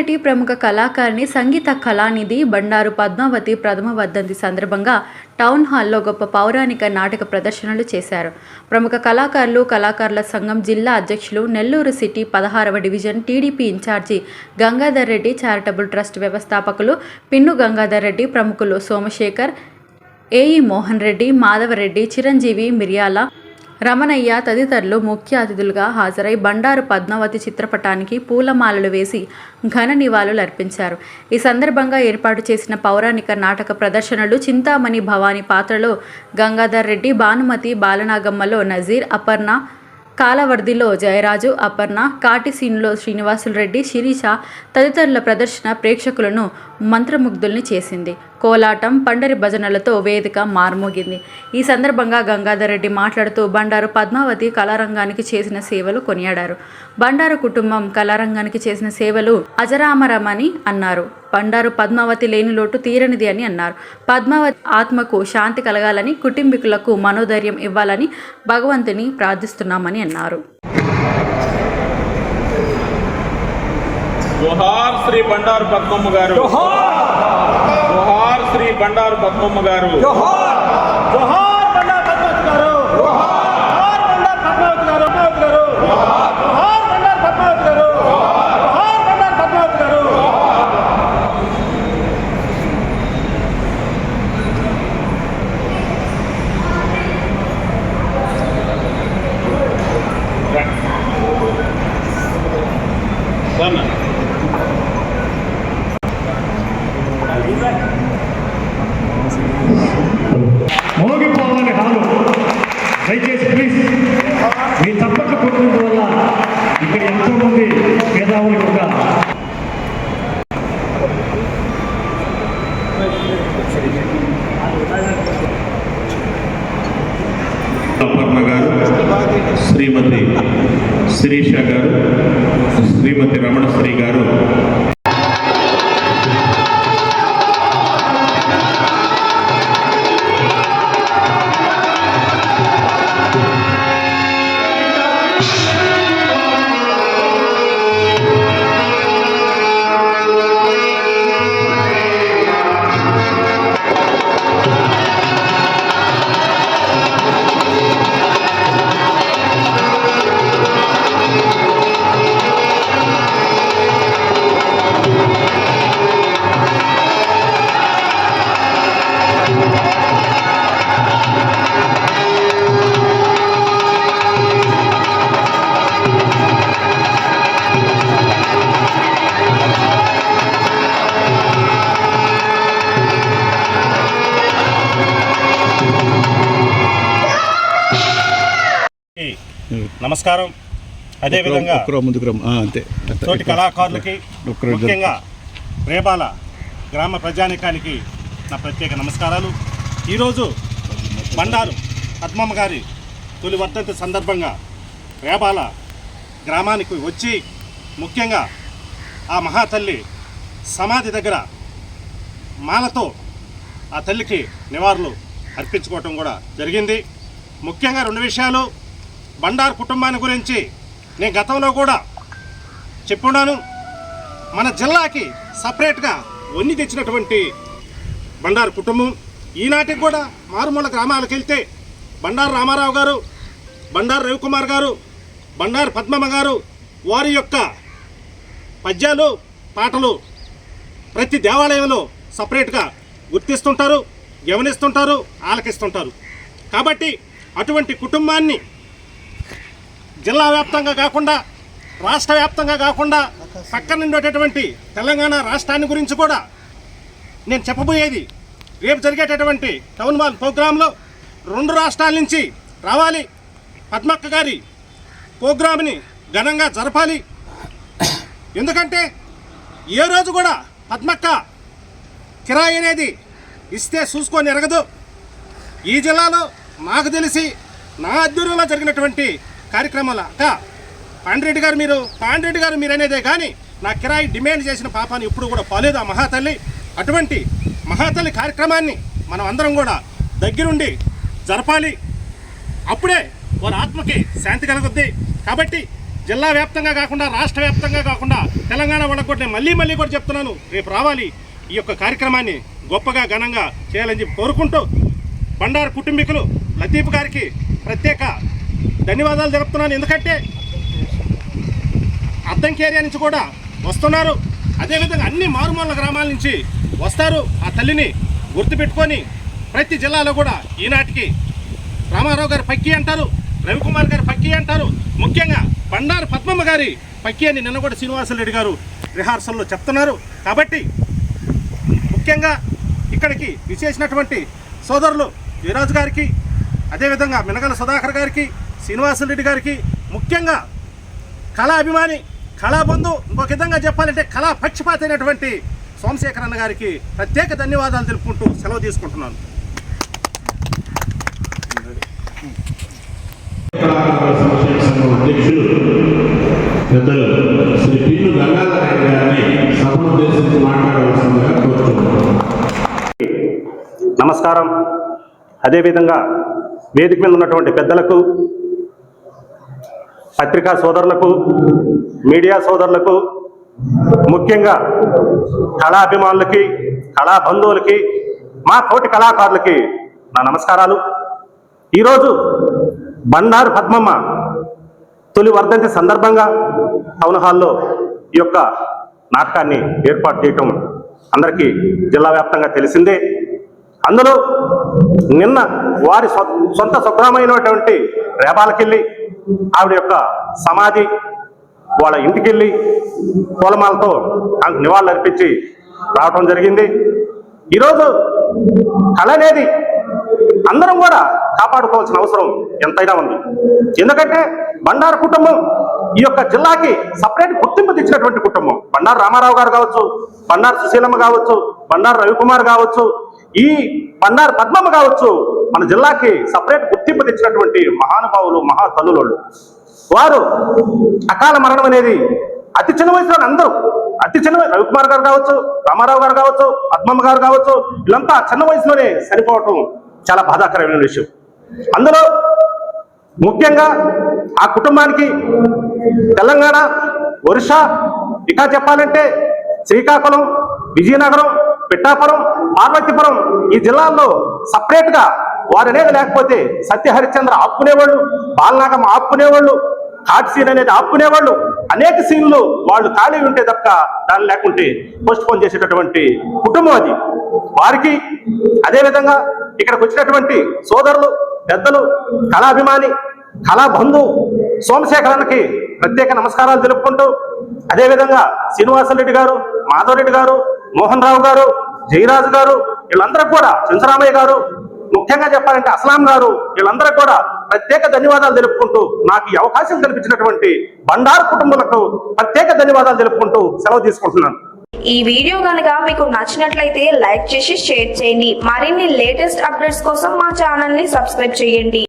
మహానటి ప్రముఖ కళాకారిణి సంగీత కళానిధి బండారు పద్మావతి ప్రథమ వర్ధంతి సందర్భంగా టౌన్ హాల్లో గొప్ప పౌరాణిక నాటక ప్రదర్శనలు చేశారు. ప్రముఖ కళాకారులు కళాకారుల సంఘం జిల్లా అధ్యక్షులు నెల్లూరు సిటీ పదహారవ division TDP incharge Gangadhar Reddy charitable trust వ్యవస్థాపకులు పిన్ను గంగాధర్ రెడ్డి ప్రముఖులు సోమశేఖర్ ఏఈ మోహన్ రెడ్డి మాధవరెడ్డి చిరంజీవి మిర్యాల రమణయ్య తదితరులు ముఖ్య అతిథులుగా హాజరై బండారు పద్మావతి చిత్రపటానికి పూలమాలలు వేసి ఘన నివాళులు అర్పించారు. ఈ సందర్భంగా ఏర్పాటు చేసిన పౌరాణిక నాటక ప్రదర్శనలు చింతామణి భవాని పాత్రలో గంగాధర్ రెడ్డి భానుమతి బాలనాగమ్మలో నజీర్ అపర్ణ కాలవర్దిలో జయరాజు అపర్ణ కాటిసీన్లో శ్రీనివాసులు రెడ్డి శిరీష తదితరుల ప్రదర్శన ప్రేక్షకులను మంత్రముగ్ధుల్ని చేసింది. కోలాటం పండరి భజనలతో వేదిక మార్మోగింది. ఈ సందర్భంగా గంగాధర్ రెడ్డి మాట్లాడుతూ బండారు పద్మావతి కళారంగానికి చేసిన సేవలు కొనియాడారు. బండారు కుటుంబం కళారంగానికి చేసిన సేవలు అజరామరమని అన్నారు. బండారు పద్మావతి లేని లోటు తీరనిది అని అన్నారు. పద్మావతి ఆత్మకు శాంతి కలగాలని కుటుంబీకులకు మనోధైర్యం ఇవ్వాలని భగవంతుని ప్రార్థిస్తున్నామని అన్నారు. జోహార్ శ్రీ బండారు పద్మమ్మ గారు. జోహార్! శ్రీ బండారు పద్మమ్మ గారు. జోహార్ బండారు పద్మావతి గారు జోహార్ బండారు పద్మావతి గారు పద్మావతి గారు జోహార్ బండారు పద్మావతి గారు జోహార్ బండారు పద్మావతి గారు సన్న. మోగిపోవాలి హాలు దయచేసి ప్లీజ్ మీ తప్పట్లు కొట్టడం వల్ల ఇక్కడ ఎంతో మంది మేధావులు కూడా అపర్ణ గారు శ్రీమతి శిరీష గారు శ్రీమతి రమణశ్రీ గారు నమస్కారం. అదేవిధంగా అంతే. తోటి కళాకారులకి. ముఖ్యంగా రేబాల గ్రామ ప్రజానికానికి నా ప్రత్యేక నమస్కారాలు. ఈరోజు బండారు పద్మమ్మ గారి తొలి వర్ధంతి సందర్భంగా రేబాల గ్రామానికి వచ్చి ముఖ్యంగా ఆ మహాతల్లి సమాధి దగ్గర మాలతో ఆ తల్లికి నివాళులు అర్పించుకోవటం కూడా జరిగింది. ముఖ్యంగా రెండు విషయాలు బండారు కుటుంబాన్ని గురించి నేను గతంలో కూడా చెప్పున్నాను. మన జిల్లాకి సపరేట్గా వన్ని తెచ్చినటువంటి బండారు కుటుంబం. ఈనాటికి కూడా మారుమూల గ్రామాలకు వెళ్తే బండారు రామారావు గారు బండారు రవికుమార్ గారు బండారు పద్మమ్మ గారు వారి యొక్క పద్యాలు పాటలు ప్రతి దేవాలయంలో సపరేట్గా గుర్తిస్తుంటారు గమనిస్తుంటారు ఆలకిస్తుంటారు. కాబట్టి అటువంటి కుటుంబాన్ని జిల్లా వ్యాప్తంగా కాకుండా రాష్ట్ర వ్యాప్తంగా కాకుండా పక్కన ఉండేటటువంటి తెలంగాణ రాష్ట్రాన్ని గురించి కూడా నేను చెప్పబోయేది. రేపు జరిగేటటువంటి టౌన్ హాల్ ప్రోగ్రాంలో రెండు రాష్ట్రాల నుంచి రావాలి. పద్మక్క గారి ప్రోగ్రామ్ని ఘనంగా జరపాలి. ఎందుకంటే ఏ రోజు కూడా పద్మక్క కిరాయి అనేది ఇస్తే చూసుకొని ఎరగదు. ఈ జిల్లాలో నాకు తెలిసి నా ఆధ్వర్యంలో జరిగినటువంటి కార్యక్రమాల అక్క పాండిరెడ్డి గారు మీరు పాండ్రెడ్డి గారు మీరు అనేదే కానీ నా కిరాయి డిమాండ్ చేసిన పాపాన్ని ఇప్పుడు కూడా పోలేదు ఆ మహాతల్లి. అటువంటి మహాతల్లి కార్యక్రమాన్ని మనం అందరం కూడా దగ్గరుండి జరపాలి. అప్పుడే వారి ఆత్మకి శాంతి కలుగుద్ది. కాబట్టి జిల్లా వ్యాప్తంగా కాకుండా రాష్ట్ర వ్యాప్తంగా కాకుండా తెలంగాణ వాళ్ళకు కూడా నేను మళ్ళీ మళ్ళీ కూడా చెప్తున్నాను. రేపు రావాలి ఈ యొక్క కార్యక్రమాన్ని గొప్పగా ఘనంగా చేయాలని చెప్పి కోరుకుంటూ బండారు కుటుంబీకులు లతీఫ్ గారికి ప్రత్యేక ధన్యవాదాలు తెలుపుతున్నాను. ఎందుకంటే అద్దంకి ఏరియా నుంచి కూడా వస్తున్నారు. అదేవిధంగా అన్ని మారుమూల గ్రామాల నుంచి వస్తారు ఆ తల్లిని గుర్తుపెట్టుకొని ప్రతి జిల్లాలో కూడా ఈనాటికి రామారావు గారి పక్కి అంటారు రవికుమార్ గారి పక్కి అంటారు. ముఖ్యంగా బండారు పద్మమ్మ గారి పక్కి అని నిన్న కూడా శ్రీనివాసరెడ్డి గారు రిహార్సల్లో చెప్తున్నారు. కాబట్టి ముఖ్యంగా ఇక్కడికి విచేసినటువంటి సోదరులు వీరాజు గారికి అదేవిధంగా మినగల సుధాకర్ గారికి శ్రీనివాసరెడ్డి గారికి ముఖ్యంగా కళా అభిమాని కళాబంధు ఇంకొక విధంగా చెప్పాలంటే కళా పక్షపాత అయినటువంటి సోమశేఖర్ అన్న గారికి ప్రత్యేక ధన్యవాదాలు తెలుపుకుంటూ సెలవు తీసుకుంటున్నాను. అధ్యక్షులు పెద్దలు శ్రీ పిల్లు గారిని మాట్లాడవలసిందిగా కోరుతున్నాను నమస్కారం. అదేవిధంగా వేదిక మీద ఉన్నటువంటి పెద్దలకు పత్రికా సోదరులకు మీడియా సోదరులకు ముఖ్యంగా కళాభిమానులకి కళాబంధువులకి కళా బంధువులకి మా తోటి కళాకారులకి నా నమస్కారాలు. ఈరోజు బండారు పద్మమ్మ తొలి వర్ధంతి సందర్భంగా టౌన్ హాల్లో ఈ యొక్క నాటకాన్ని ఏర్పాటు చేయటం అందరికీ జిల్లా వ్యాప్తంగా తెలిసిందే. అందులో నిన్న వారి సొంత స్వగ్రామైనటువంటి రేబాలకెళ్ళి ఆవిడ యొక్క సమాధి వాళ్ళ ఇంటికెళ్ళి పూలమాలతో ఆమెకు నివాళులు అర్పించి రావటం జరిగింది. ఈరోజు కళ అనేది అందరం కూడా కాపాడుకోవాల్సిన అవసరం ఎంతైనా ఉంది. ఎందుకంటే బండారు కుటుంబం ఈ యొక్క జిల్లాకి సపరేట్ గుర్తింపు తెచ్చినటువంటి కుటుంబం. బండారు రామారావు గారు కావచ్చు బండారు సుశీలమ్మ కావచ్చు బండారు రవికుమార్ కావచ్చు ఈ బండారు పద్మమ్మ కావచ్చు మన జిల్లాకి సపరేట్ గుర్తింపు తెచ్చినటువంటి మహానుభావులు మహా తల్లులోళ్ళు. వారు అకాల మరణం అనేది అతి చిన్న వయసులో అందరూ అతి చిన్న వయ- రవికుమార్ గారు కావచ్చు రామారావు గారు కావచ్చు పద్మమ్మ గారు కావచ్చు వీళ్ళంతా చిన్న వయసులోనే చనిపోవటం చాలా బాధాకరమైన విషయం. అందులో ముఖ్యంగా ఆ కుటుంబానికి తెలంగాణ ఒరిస్సా ఇంకా చెప్పాలంటే శ్రీకాకుళం విజయనగరం పిట్టాపురం పార్వతీపురం ఈ జిల్లాల్లో సపరేట్గా వారు అనేది లేకపోతే సత్యహరిశ్చంద్ర ఆపుకునేవాళ్ళు బాలనాగం ఆపుకునేవాళ్ళు హాట్ సీన్ అనేది ఆపుకునేవాళ్ళు అనేక సీన్లు వాళ్ళు ఖాళీ ఉంటే తప్ప దాన్ని లేకుంటే పోస్ట్ పోన్ చేసేటటువంటి కుటుంబం అది. వారికి అదేవిధంగా ఇక్కడికి వచ్చినటువంటి సోదరులు పెద్దలు కళాభిమాని కళాబంధు సోమశేఖరానికి ప్రత్యేక నమస్కారాలు తెలుపుకుంటూ అదేవిధంగా శ్రీనివాసరెడ్డి గారు మాధవరెడ్డి గారు మోహన్ రావు గారు జయరాజు గారు వీళ్ళందరూ కూడా చంద్రరామయ్య గారు ముఖ్యంగా చెప్పాలంటే అస్లాం గారు వీళ్ళందరూ కూడా ప్రత్యేక ధన్యవాదాలు తెలుపుకుంటూ నాకు ఈ అవకాశం కల్పించినటువంటి బండారు కుటుంబాలకు ప్రత్యేక ధన్యవాదాలు తెలుపుకుంటూ సెలవు తీసుకుంటున్నాను. ఈ వీడియో కనుక మీకు నచ్చినట్లయితే లైక్ చేసి షేర్ చేయండి. మరిన్ని లేటెస్ట్ అప్డేట్స్ కోసం మా ఛానల్ని సబ్స్క్రైబ్ చేయండి.